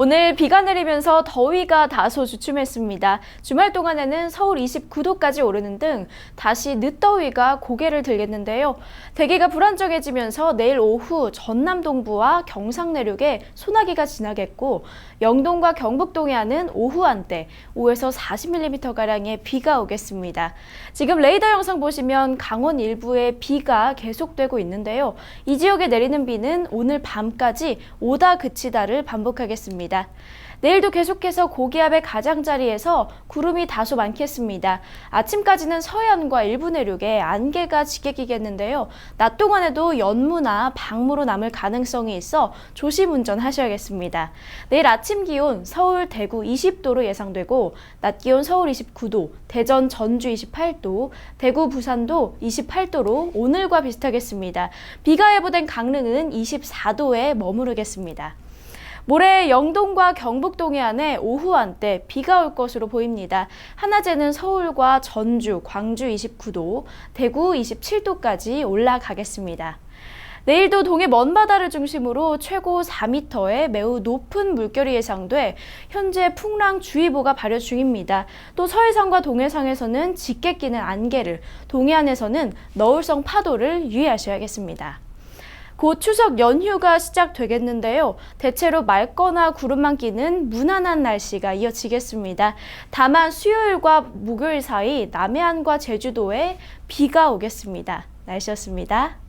오늘 비가 내리면서 더위가 다소 주춤했습니다. 주말 동안에는 서울 29도까지 오르는 등 다시 늦더위가 고개를 들겠는데요. 대기가 불안정해지면서 내일 오후 전남 동부와 경상 내륙에 소나기가 지나겠고 영동과 경북 동해안은 오후 한때 5에서 40mm가량의 비가 오겠습니다. 지금 레이더 영상 보시면 강원 일부에 비가 계속되고 있는데요. 이 지역에 내리는 비는 오늘 밤까지 오다 그치다를 반복하겠습니다. 내일도 계속해서 고기압의 가장자리에서 구름이 다소 많겠습니다. 아침까지는 서해안과 일부 내륙에 안개가 짙게 끼겠는데요. 낮 동안에도 연무나 방무로 남을 가능성이 있어 조심 운전하셔야겠습니다. 내일 아침 기온 서울, 대구 20도로 예상되고 낮 기온 서울 29도, 대전, 전주 28도, 대구, 부산도 28도로 오늘과 비슷하겠습니다. 비가 예보된 강릉은 24도에 머무르겠습니다. 모레 영동과 경북 동해안에 오후 한때 비가 올 것으로 보입니다. 한낮에는 서울과 전주, 광주 29도, 대구 27도까지 올라가겠습니다. 내일도 동해 먼바다를 중심으로 최고 4m의 매우 높은 물결이 예상돼 현재 풍랑주의보가 발효 중입니다. 또 서해상과 동해상에서는 짙게 끼는 안개를, 동해안에서는 너울성 파도를 유의하셔야겠습니다. 곧 추석 연휴가 시작되겠는데요. 대체로 맑거나 구름만 끼는 무난한 날씨가 이어지겠습니다. 다만 수요일과 목요일 사이 남해안과 제주도에 비가 오겠습니다. 날씨였습니다.